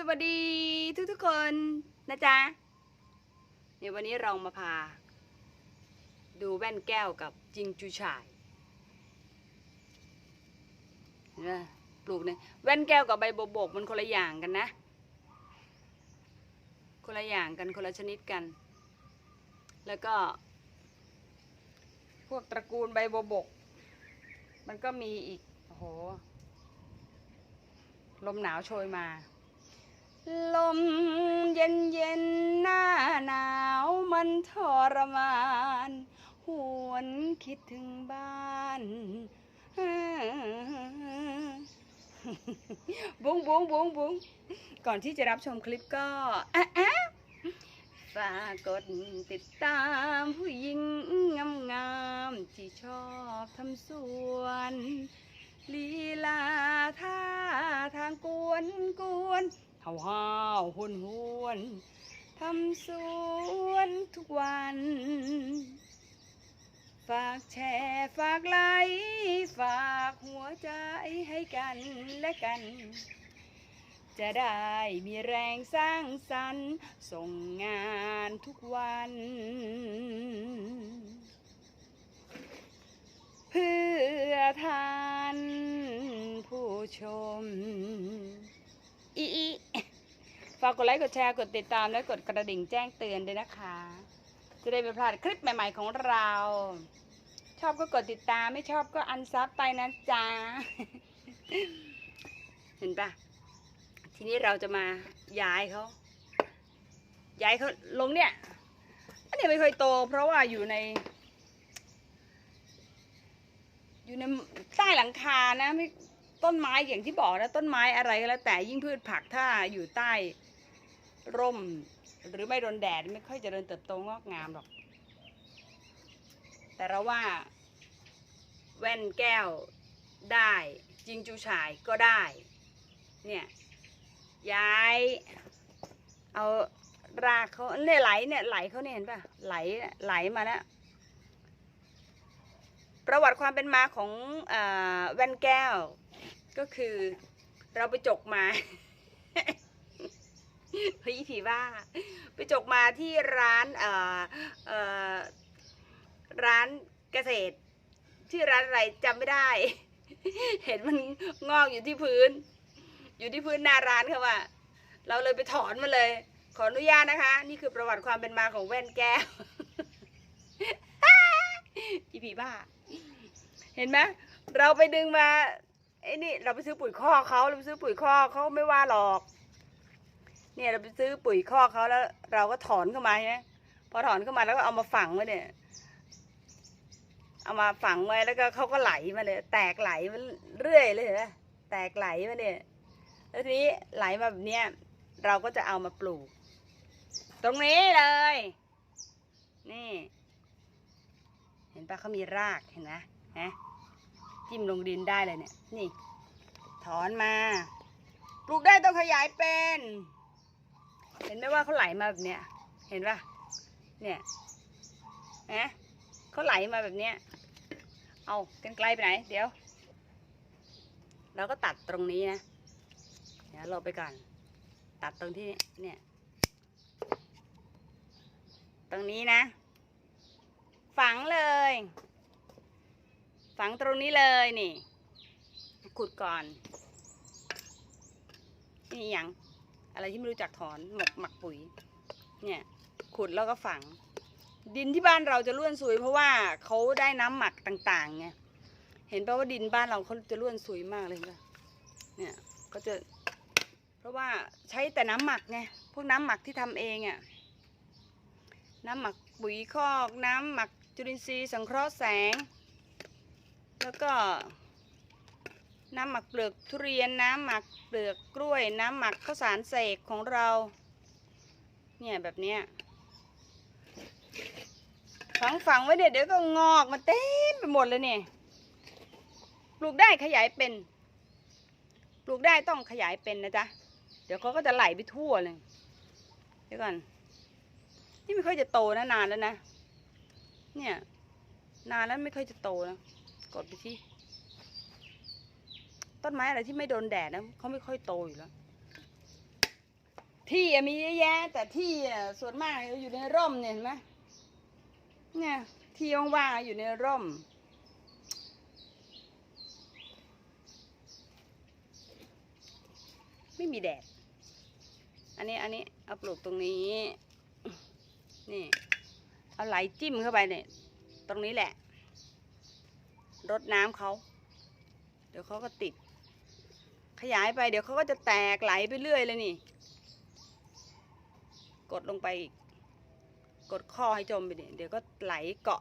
สวัสดีทุกทุกๆคนนะจ๊ะเดี๋ยววันนี้เรามาพา ดูแว่นแก้วกับจิงจูฉ่ายเห็นไหมปลูกเนี่ยแว่นแก้วกับใบโบบกมันคนละอย่างกันนะ คนละอย่างกันคนละชนิดกัน แล้วก็ พวกตระกูลใบโบบก มันก็มีอีกโอ้โหลมหนาวโชยมา ลมเย็นเย็นหน้าหนาวมันทรมาน หวนคิดถึงบ้านบุ้งบุ้งบุ้งบุ้งก่อนที่จะรับชมคลิปก็ฝากกดติดตามผู้หญิงงามๆที่ชอบทำสวนลีลาท่าทางกวนกวน เห่าห้าวหวนหวนทำสวนทุกวัน ฝากแชร์ฝากไลค์ฝากหัวใจให้กันและกัน จะได้มีแรงสร้างสรรค์ส่งงานทุกวันเพื่อทานผู้ชมอีอี ฝากกดไลค์กดแชร์กดติดตามและกดกระดิ่งแจ้งเตือนด้วยนะคะ จะได้ไม่พลาดคลิปใหม่ ๆของเรา ชอบก็กดติดตามไม่ชอบก็อันซับไปนะจ๊ะเห็นปะทีนี้เราจะมาย้ายเขาย้ายเขาลงเนี่ยอันนี้ไม่ค่อยโต เพราะว่าอยู่ใน อยู่ในใต้หลังคานะไม่ต้นไม้อย่างที่บอกนะต้นไม้อะไรก็แล้วแต่ยิ่งพืชผักถ้าอยู่ใต้ ร่ม หรือไม่โดนแดดไม่ค่อยจะเจริญเติบโตงอกงามหรอก แต่เราว่า แว่นแก้วได้จิงจูฉายก็ได้ เนี่ย ย้าย เอารากเขาเนี่ยไหลเนี่ยไหลเขาเนี่ยเห็นป่ะไหลไหลมาแล้วประวัติความเป็นมาของอแว่นแก้ว ก็คือเราไปจกมา เฮ้ยผีว่าไปจกมาที่ร้านเอ่อเอ่อร้านเกษตร ชื่อร้านอะไรจำไม่ได้ เห็นมันงอกอยู่ที่พื้น อยู่ที่พื้นหน้าร้านค่ะว่า เราเลยไปถอนมาเลย ขออนุญาตนะคะ นี่คือประวัติความเป็นมาของแว่นแก้วอีผีบ้า เห็นไหมเราไปดึงมาไอ้นี่เราไปซื้อปุ๋ยคอกเขาเราไปซื้อปุ๋ยคอกเขาไม่ว่าหรอก เนี่ยเราไปซื้อปุ๋ยคอกเขาแล้ว เราก็ถอนเข้ามาใช่ไหมพอถอนเข้ามาแล้วก็เอามาฝังไว้เนี่ย เอามาฝังไว้แล้วก็เขาก็ไหลมาเลย แตกไหลมาเรื่อยเลยเห็นไหมแตกไหลมาเนี่ย แล้วทีนี้ไหลมาแบบเนี้ยเราก็จะเอามาปลูก ตรงนี้เลย นี่ เห็นปะเขามีรากเห็นไหมฮะจิ้มลงดินได้เลยเนี่ย นี่ ถอนมา ปลูกได้ต้องขยายเป็น เห็นไหมว่าเขาไหลมาแบบเนี้ย เห็นปะเนี่ยนะเขาไหลมาแบบเนี้ย เอากันไกลไปไหน เดี๋ยว เราก็ตัดตรงนี้นะเดี๋ยวเราไปก่อน ตัดตรงที่เนี่ย ตรงนี้นะ ฝังเลย ฝังตรงนี้เลยนี่ ขุดก่อน นี่อย่าง อะไรที่ไม่รู้จักถอนหมกหมักปุ๋ย เนี่ยขุดแล้วก็ฝัง ดินที่บ้านเราจะร่วนซุย เพราะว่าเขาได้น้ำหมักต่างๆไงเห็นป่ะว่าดินบ้านเราเขาจะร่วนซุยมากเลยค่ะเนี่ยก็จะ เพราะว่าใช้แต่น้ำหมักไงพวกน้ำหมักที่ทำเองอะ่ะน้ำหมักปุ๋ยคอก น้ำหมักจุลินทรีย์สังเคราะห์แสง แล้วก็ น้ำหมักเปลือกทุเรียนน้ำหมักเปลือกกล้วย น้ำหมักข้าวสารเสกของเรา เนี่ยแบบเนี้ยฝังฝังไว้เดี๋ยวเดี๋ยวก็งอกมาเต็มไปหมดเลยเนี่ยปลูกได้ขยายเป็น ปลูกได้ต้องขยายเป็นนะจ๊ะเดี๋ยวเขาก็จะไหลไปทั่วเลยเดี๋ยวก่อนนี่ไม่ค่อยจะโตนะนานแล้วนะ เนี่ย นานแล้วไม่ค่อยจะโตนะกดไปที่ ต้นไม้อะไรที่ไม่โดนแดดนะเขาไม่ค่อยโตอยู่แล้ว ที่มีเยอะแยะ แต่ที่ส่วนมากอยู่ในร่มเนี่ยเห็นไหมเนี่ย ที่ว่างๆอยู่ในร่ม ไม่มีแดด อันนี้อันนี้เอาปลูกตรงนี้ นี่ เอาไหลจิ้มเข้าไปเนี่ย ตรงนี้แหละ รดน้ำเขา เดี๋ยวเขาก็ติด ขยายไปเดี๋ยวเขาก็จะแตกไหลไปเรื่อยเลยนี่ กดลงไปอีก กดข้อให้จมไปเนี่ยเดี๋ยวก็ไหลเกาะ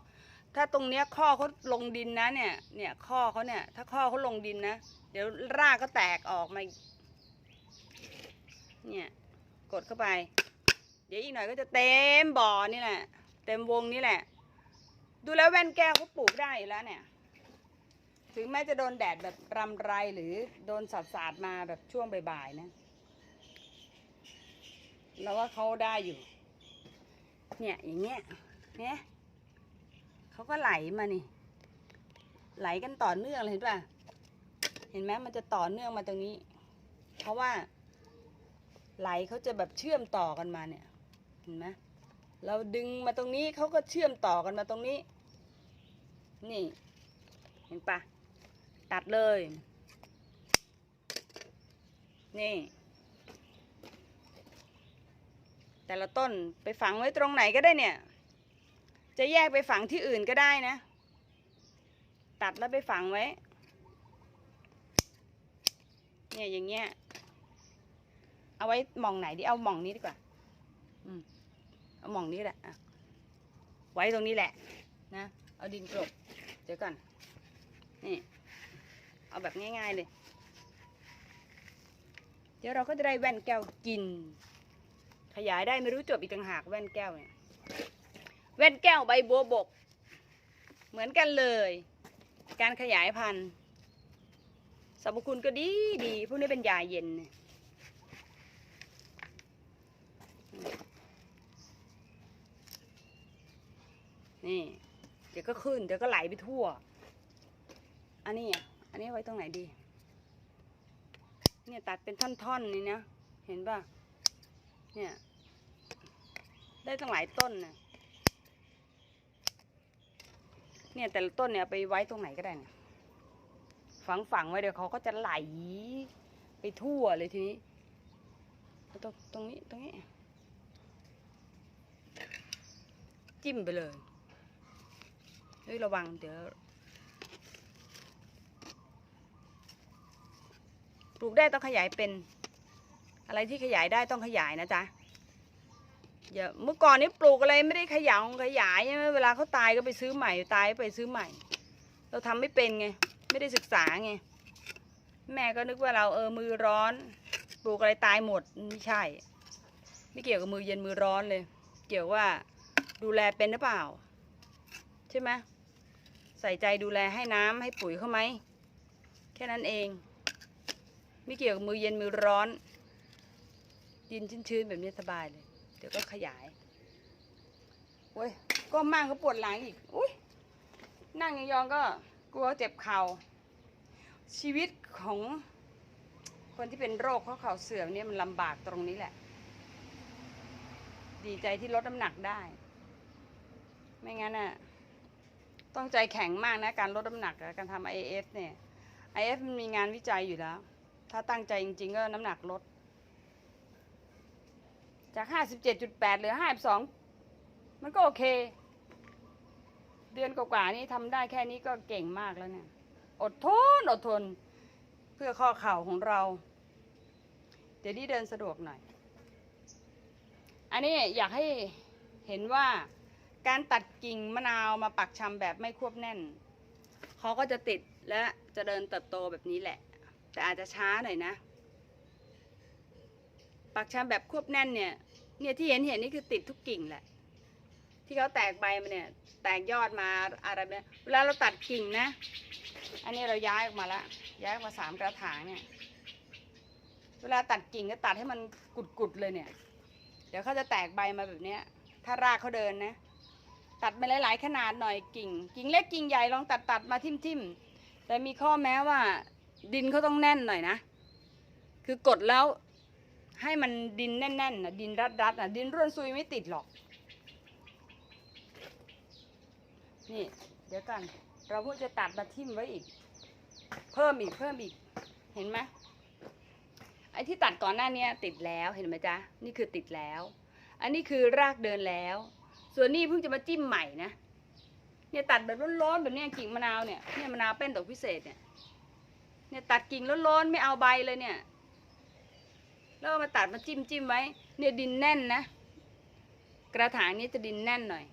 ถ้าตรงเนี้ยข้อเขาลงดินนะเนี่ย เนี่ยข้อเขาเนี่ย ถ้าข้อเขาลงดินนะ เดี๋ยวรากก็แตกออกมา เนี่ย กดเข้าไป เดี๋ยวอีกหน่อยก็จะเต็มบ่อนี่แหละ เต็มวงนี่แหละ ดูแล้วแว่นแก้วเขาปลูกได้อยู่แล้วเนี่ย ถึงแม้จะโดนแดดแบบรำไรหรือโดนสาดสาดมาแบบช่วงบ่ายๆนะเราว่าเขาได้อยู่ เนี่ยอย่างเงี้ยเนี่ยเขาก็ไหลมานี่ ไหลกันต่อเนื่องเลยเห็นป่ะเห็นไหมมันจะต่อเนื่องมาตรงนี้ เพราะว่า ไหลเขาจะแบบเชื่อมต่อกันมาเนี่ย เห็นไหมเราดึงมาตรงนี้เขาก็เชื่อมต่อกันมาตรงนี้ นี่ เห็นปะ ตัดเลย นี่ แต่ละต้นไปฝังไว้ตรงไหนก็ได้เนี่ย จะแยกไปฝังที่อื่นก็ได้นะ ตัดแล้วไปฝังไว้ เนี่ยอย่างเงี้ย เอาไว้หมองไหนดี เอาหมองนี้ดีกว่า อืมเอาหมองนี้แหละอะไว้ตรงนี้แหละนะ เอาดินกลบเดี๋ยวก่อนนี่ เอาแบบง่าย ๆ เลย เดี๋ยวเราก็จะได้แว่นแก้วกิน ขยายได้ไม่รู้จบอีกต่างหากแว่นแก้วเนี่ย แว่นแก้วใบบัวบก เหมือนกันเลย การขยายพันธุ์สรรพคุณก็ดีดีพวกนี้เป็นยาเย็นเนี่ยนี่ เดี๋ยวก็ขึ้น เดี๋ยวก็ไหลไปทั่ว อันนี้ นนี้ไว้ตรงไหนดี เนี่ยตัดเป็นท่อนๆนี่นะเห็นป่ะ เนี่ย ได้ตั้งหลายต้นนะเนี่ยแต่ละต้นเนี่ยไปไว้ตรงไหนก็ได้นะฝังฝังไว้เดี๋ยวเขาก็จะไหลไปทั่วเลยทีนี้ตรงตรงนี้ตรงนี้ จิ้มไปเลยเฮ้ยระวังเดี๋ยว ปลูกได้ต้องขยายเป็น อะไรที่ขยายได้ต้องขยายนะจ๊ะอย่าเมื่อก่อนนี้ปลูกอะไรไม่ได้ขยายขยายใช่ไหมเวลาเขาตายก็ไปซื้อใหม่ตายไปซื้อใหม่ เราทำไม่เป็นไง ไม่ได้ศึกษาไง แม่ก็นึกว่าเราเออมือร้อน ปลูกอะไรตายหมดไม่ใช่ ไม่เกี่ยวกับมือเย็นมือร้อนเลย เกี่ยวว่าดูแลเป็นหรือเปล่า ใช่ไหมใส่ใจดูแลให้น้ำให้ปุ๋ยเขาไหมแค่นั้นเอง ไม่เกี่ยวกับมือเย็นมือร้อนยินชื้นๆแบบนี้สบายเลย เดี๋ยวก็ขยายโอ้ยก็มากก็ปวดหลังอีกอุ้ยนั่งยองๆก็กลัวเจ็บเข่าชีวิตของคนที่เป็นโรคข้อเข่าเสื่อมเนี่ยมันลำบากตรงนี้แหละ ดีใจที่ลดน้ำหนักได้ ไม่งั้นน่ะต้องใจแข็งมากนะ การลดน้ำหนักการทำ IF เนี่ย IF มันมีงานวิจัยอยู่แล้ว ถ้าตั้งใจจริง ๆ ก็น้ำหนักลด จาก57.8เหลือ52มันก็โอเค เดือนกว่าๆนี้ทำได้แค่นี้ก็เก่งมากแล้วเนี่ย อดทน อดทน เพื่อข้อเข่าของเรา เดี๋ยวนี้เดินสะดวกหน่อย อันนี้อยากให้เห็นว่าการตัดกิ่งมะนาวมาปักชำแบบไม่ควบแน่น เขาก็จะติดและจะเดินเติบโตแบบนี้แหละ แต่อาจจะช้าหน่อยนะ ปักชำแบบควบแน่นเนี่ย เนี่ยที่เห็นเห็นนี่คือติดทุกกิ่งแหละ ที่เขาแตกใบมาเนี่ย แตกยอดมาอะไรแบบเวลาเราตัดกิ่งนะ อันนี้เราย้ายออกมาล้วย้ายออกมาสามกระถางเนี่ย เวลาตัดกิ่งก็ตัดให้มันกุดๆเลยเนี่ย เดี๋ยวเขาจะแตกใบมาแบบเนี้ย ถ้ารากเขาเดินนะตัดไปหลาย ๆ ขนาดหน่อยกิ่ง กิ่งเล็กกิ่งใหญ่ลองตัดตัดมาทิ่มทิมๆแต่มีข้อแม้ว่า ดินเขาต้องแน่นหน่อยนะ คือกดแล้วให้มันดินแน่นๆนะดินรัดๆนะดินร่วนซุยไม่ติดหรอก นี่ เดี๋ยวกัน เราก็จะตัดมาทิ่มไว้อีก เพิ่มอีกเพิ่มอีก เห็นไหมไอ้ที่ตัดก่อนหน้านี้ติดแล้วเห็นไหมจ๊ะ นี่คือติดแล้ว อันนี้คือรากเดินแล้ว ส่วนนี้เพิ่งจะมาจิ้มใหม่นะ เนี่ยตัดแบบร้อนๆแบบนี้กิ่งมะนาวเนี่ย เนี่ยมะนาวเป็นดอกพิเศษเนี่ย เนี่ยตัดกิ่งร้นๆไม่เอาใบเลยเนี่ย แล้วมาตัดมาจิ้มจิ้มไว้ เนี่ยดินแน่นนะ กระถางนี้จะดินแน่นหน่อย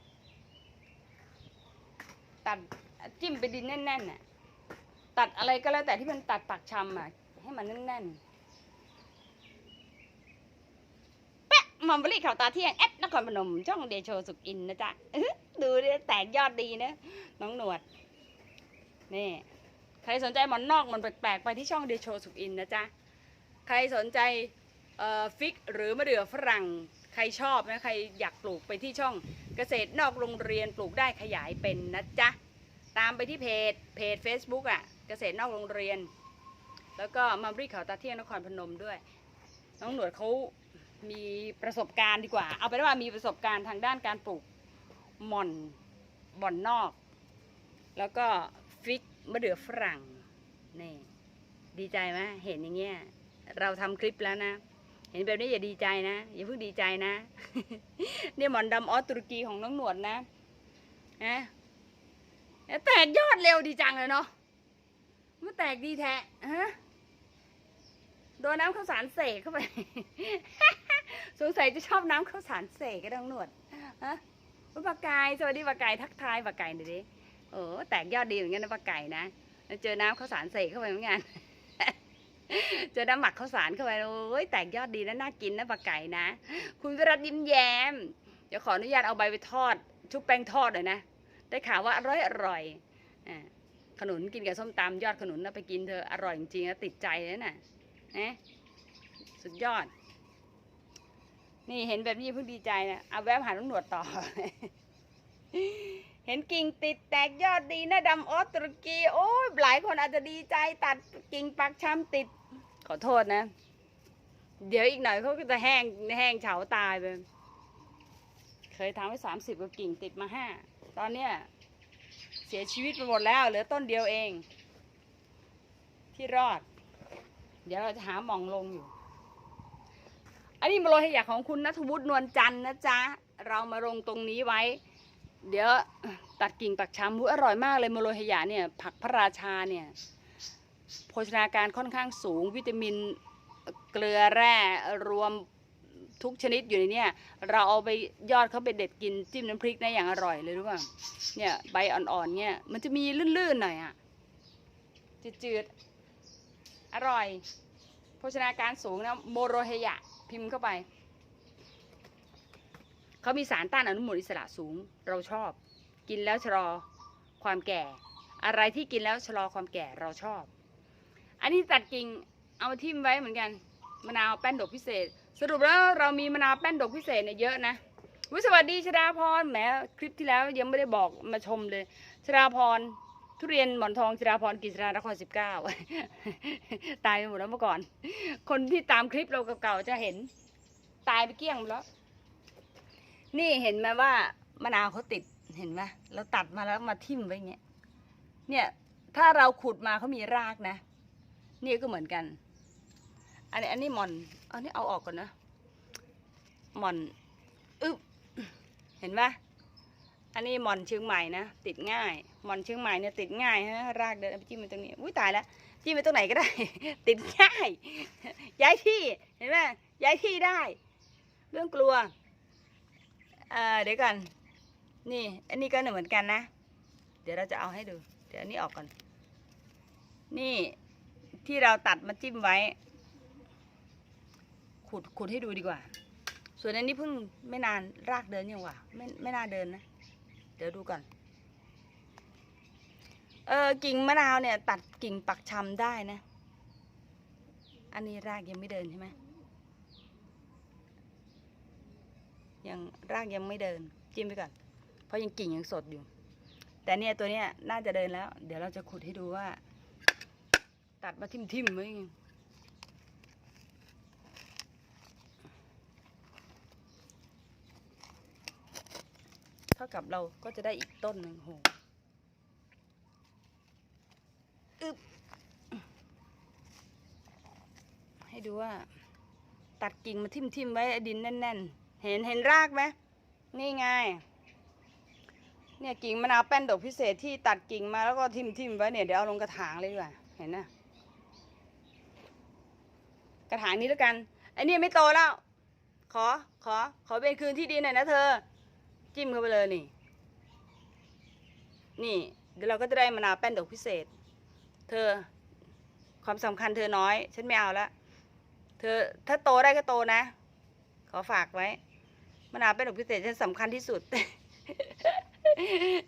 ตัดจิ้มไปดินแน่นๆน่ะ ตัดอะไรก็แล้วแต่ที่มันตัดปักชำอะ ให้มันแน่นๆแปะมัมบริข่าวตาเที่ยงแอดนครพนมช่องเดโชสุกอินนะจ๊ะดูดิแตกยอดดีนะน้องหนวด นี่ ใครสนใจหมอนนอกมันแปลกๆ ไปที่ช่องเดโชสุกอินนะจ๊ะ ใครสนใจฟิกหรือมะเดื่อฝรั่งใครชอบนะใครอยากปลูกไปที่ช่องเกษตรนอกโรงเรียนปลูกได้ขยายเป็นนะจ๊ะ ตามไปที่เพจเพจ Facebook อะเกษตรนอกโรงเรียน แล้วก็มัมรีเขาตาเที่ยงนครพนมด้วย น้องหนวดเขามีประสบการณ์ดีกว่า เอาเป็นว่ามีประสบการณ์ทางด้านการปลูกหม่อนบ่อนนอก แล้วก็ มะเดื่อฝรั่งนี่ดีใจไหมเห็นอย่างเงี้ยเราทำคลิปแล้วนะ เห็นแบบนี้อย่าดีใจนะ อย่าเพิ่งดีใจนะเนี่ยหมอนดำออสตุรกีของน้องหนวดนะนะแตกยอดเร็วดีจังเลยเนาะมันแตกดีแท้ฮะโดนน้ำข้าวสารเสกเข้าไป สงสัยจะชอบน้ำข้าวสารเสกก็ต้องหนวดฮะปากไก่สวัสดีปากไก่ทักทายปากไก่หน่อยดิ โอ้แตกยอดดีเหมือนกันนะปลาไก่นะเจอน้ำข้าวสารเสกเข้าไปเหมือนกันเจอน้ำหมักข้าวสารเข้าไปโอ้ยแตกยอดดีนะน่ากินนะปลาไก่นะ คุณวิรัตยิ้มแย้มเดี๋ยวขออนุญาตเอาใบไปทอด ชุบแป้งทอดเลยนะ ได้ข่าวว่าอร่อยอร่อยอ่าขนุนกินกับส้มตำยอดขนุนนะไปกินเธออร่อยจริงๆนะติดใจเลยนะนะสุดยอด นี่เห็นแบบนี้เพิ่งดีใจนะเอาแวบหาลุงหนวดต่อ เห็นกิ่งติดแตกยอดดีนะดำออสตุรกีโอ้ยหลายคนอาจจะดีใจตัดกิ่งปักช้ำติด ขอโทษนะ เดี๋ยวอีกหน่อยเขาก็จะแห้งแห้งเฉาตายไปเคยทำไว้สามสิบกว่ากิ่งติดมาห้าตอนเนี้ยเสียชีวิตไปหมดแล้วเหลือต้นเดียวเอง ที่รอด เดี๋ยวเราจะหาหมองลงอยู่ อันนี้มาโรยขยะของคุณนัทวุฒินวลจันทร์นะจ๊ะ เรามาลงตรงนี้ไว้ เดี๋ยวตัดกิ่งปักช้ำอุ๊ยอร่อยมากเลยมโรยขยะเนี่ยผักพระราชาเนี่ยโภชนาการค่อนข้างสูงวิตามินเกลือแร่รวมทุกชนิดอยู่ในเนี้เราเอาไปยอดเขาไปเด็ดกินจิ้มน้ำพริกนะอย่างอร่อยเลยรู้ป่ะเนี่ยใบอ่อนๆเนี่ยมันจะมีลื่นๆหน่อยอะจืดๆอร่อย โภชนาการสูงนะโมโรเฮยะพิมพ์เข้าไป เขามีสารต้านอนุมูลอิสระสูง เราชอบ กินแล้วชะลอความแก่ อะไรที่กินแล้วชะลอความแก่เราชอบ อันนี้ตัดกิ่งเอามาทิ่มไว้เหมือนกันมะนาวแป้นดกพิเศษ สรุปแล้วเรามีมะนาวแป้นดกพิเศษเนี่ยเยอะนะวิสวัสดีชดาพรแหมคลิปที่แล้วยังไม่ได้บอกมาชมเลยชดาพรทุเรียนหมอนทองชดาพรกิจรานครสิบเก้าตายไปหมดแล้วเมื่อก่อน คนที่ตามคลิปเราเก่าๆจะเห็นตายไปเกลี้ยงหมดแล้ว นี่เห็นไหมว่ามะนาวเขาติดเห็นไหมเราตัดมาแล้วมาทิ่มไว้เงี้ยเนี่ยถ้าเราขุดมาเขามีรากนะ นี่ก็เหมือนกัน อันนี้อันนี้หมอนอันนี้เอาออกก่อนนะหมอนอึบเห็นปะอันนี้หมอนเชียงใหม่นะติดง่ายหมอนเชียงใหม่เนี่ยติดง่ายฮะรากเดินไปจิ้มไปตรงนี้อุ้ยตายแล้วจิ้มไปตรงไหนก็ได้ ติดง่ายย้ายที่เห็นไหมย้ายที่ได้เรื่องกลัว เออเดี๋ยวก่อน นี่ อันนี้ก็เหมือนกันนะ เดี๋ยวเราจะเอาให้ดู เดี๋ยวอันนี้ออกก่อน นี่ที่เราตัดมาจิ้มไว้ ขุดขุดให้ดูดีกว่า ส่วนอันนี้เพิ่งไม่นานรากเดินยังวะไม่ไม่น่าเดินนะ เดี๋ยวดูก่อน เออกิ่งมะนาวเนี่ย ตัดกิ่งปักชำได้นะ อันนี้รากยังไม่เดินใช่ไหม ยังรากยังไม่เดิน จิ้มไปก่อน เพราะยังกิ่งยังสดอยู่ แต่เนี่ยตัวเนี้ยน่าจะเดินแล้ว เดี๋ยวเราจะขุดให้ดูว่า ตัดมาทิ่มทิ่มไว้เท่ากับเราก็จะได้อีกต้นหนึ่งโหอึบให้ดูว่า ตัดกิ่งมาทิ่มๆไว้ดินแน่น ๆ เห็นเห็นรากไหมนี่ไง เนี่ยกิ่งมะนาวแป้นดอกพิเศษที่ตัดกิ่งมาแล้วก็ทิมทิมไว้เนี่ยเดี๋ยวเอาลงกระถางเลยดีกว่าเห็นนะกระถางนี้แล้วกันไอ้นี่ไม่โตแล้ว ขอขอ ขอเป็นคืนที่ดีหน่อยนะเธอ จิ้มเข้าไปเลยนี่ นี่ เดี๋ยวเราก็จะได้มะนาวแป้นดอกพิเศษ เธอ ความสำคัญเธอน้อย ฉันไม่เอาละเธอถ้าโตได้ก็โตนะ ขอฝากไว้ มะนาวแป้นดอกพิเศษฉันสำคัญที่สุด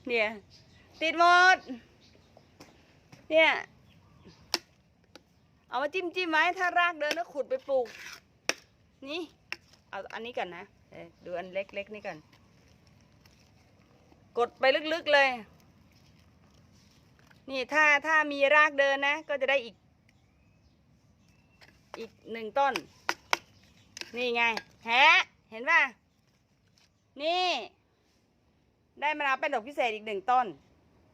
เนี่ย ติดหมด เนี่ย เอามาจิ้มจิ้มไว้ถ้ารากเดินแล้วขุดไปปลูก นี่ เอาอันนี้ก่อนนะดูอันเล็กๆนี่ก่อนกดไปลึกๆเลย นี่ถ้าถ้ามีรากเดินนะ ก็จะได้อีก อีกหนึ่งต้น นี่ไงแฮะเห็นป่ะ นี่ ได้มะนาวเป็นดอกพิเศษอีกหนึ่งต้น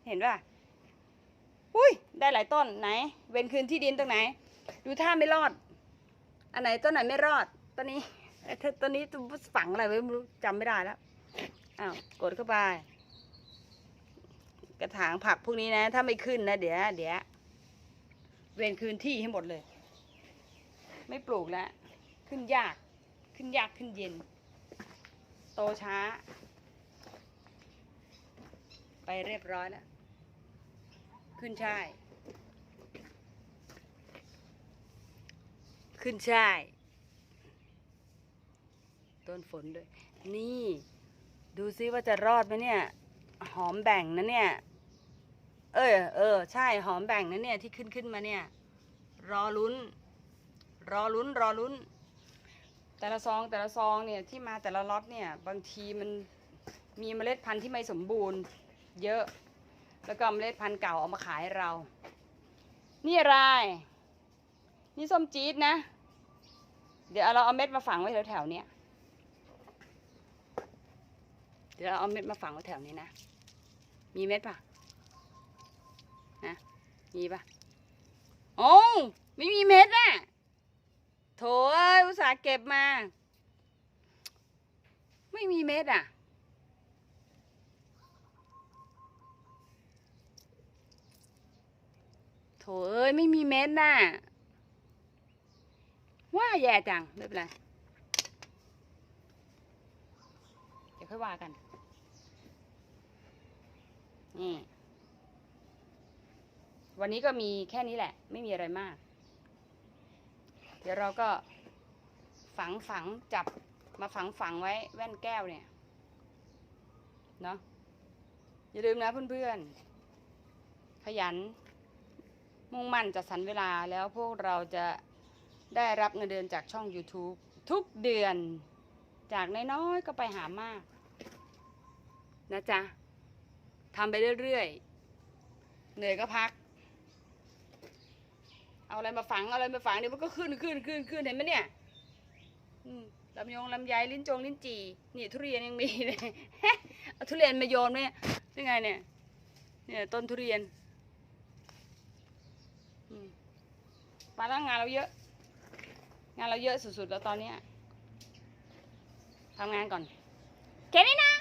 เห็นป่ะอุ้ย ได้หลายต้นไหน เว้นคืนที่ดินตรงไหน ดูท่าไม่รอด อันไหนต้นไหนไม่รอดต้นนี้เอ้ยต้นนี้ตัวฝังอะไรไว้ไม่รู้จำไม่ได้แล้วอ้าวกดเข้าไป กระถางผักพวกนี้นะ ถ้าไม่ขึ้นนะเดี๋ยวเดี๋ยวเวนคืนที่ให้หมดเลย ไม่ปลูกแล้วขึ้นยาก ขึ้นยากขึ้นเย็น โตช้า ไปเรียบร้อยแล้ว ขึ้นช่าย ขึ้นช่ายต้นฝนด้วย นี่ ดูซิว่าจะรอดไหมเนี่ย หอมแบ่งนะเนี่ย เออเออ ใช่หอมแบ่งนะเนี่ยที่ขึ้นขึ้นมาเนี่ย รอลุ้น รอลุ้นรอลุ้น แต่ละซองแต่ละซองเนี่ยที่มาแต่ละล็อตเนี่ยบางทีมันมีเมล็ดพันธุ์ที่ไม่สมบูรณ์ เยอะ แล้วก็เมล็ดพันธุ์เก่าเอามาขายเรา นี่อะไร นี่ส้มจี๊ดนะ เดี๋ยวเราเอาเม็ดมาฝังไว้แถวๆเนี้ยเดี๋ยวเราเอาเม็ดมาฝังไว้แถวนี้นะ มีเม็ดปะนะ มีปะโอ้ไม่มีเม็ดน่ะ โถเอ้ยอุตส่าห์เก็บมา ไม่มีเม็ดอะ โถเอ้ยไม่มีเม็ดน่ะ ว่าแย่จังไม่เป็นไร เดี๋ยวค่อยว่ากัน นี่ วันนี้ก็มีแค่นี้แหละ ไม่มีอะไรมาก เดี๋ยวเราก็ฝังฝังจับมาฝังฝังไว้แว่นแก้วเนี่ยเนาะอย่าลืมนะเพื่อนๆ ขยัน มุ่งมั่นจัดสรรเวลาแล้วพวกเราจะได้รับเงินเดือนจากช่อง YouTube ทุกเดือนจากน้อยๆก็ไปหามาก นะจ๊ะทำไปเรื่อยๆ เหนื่อยก็พัก เอาอะไรมาฝังเอาอะไรมาฝังเดี๋ยวมันก็ขึ้นขึ้นขึ้นขึ้นเห็นไหมเนี่ยอืมลำยงลำไยลิ้นจงลิ้นจี่นี่ทุเรียนยังมีเลยเอาทุเรียนมาโยนไหมนี่ไงเนี่ยเนี่ยต้นทุเรียนมาแล้วงานเราเยอะ งานเราเยอะสุดๆแล้วตอนเนี้ยทำงานก่อนแค่นี้นะ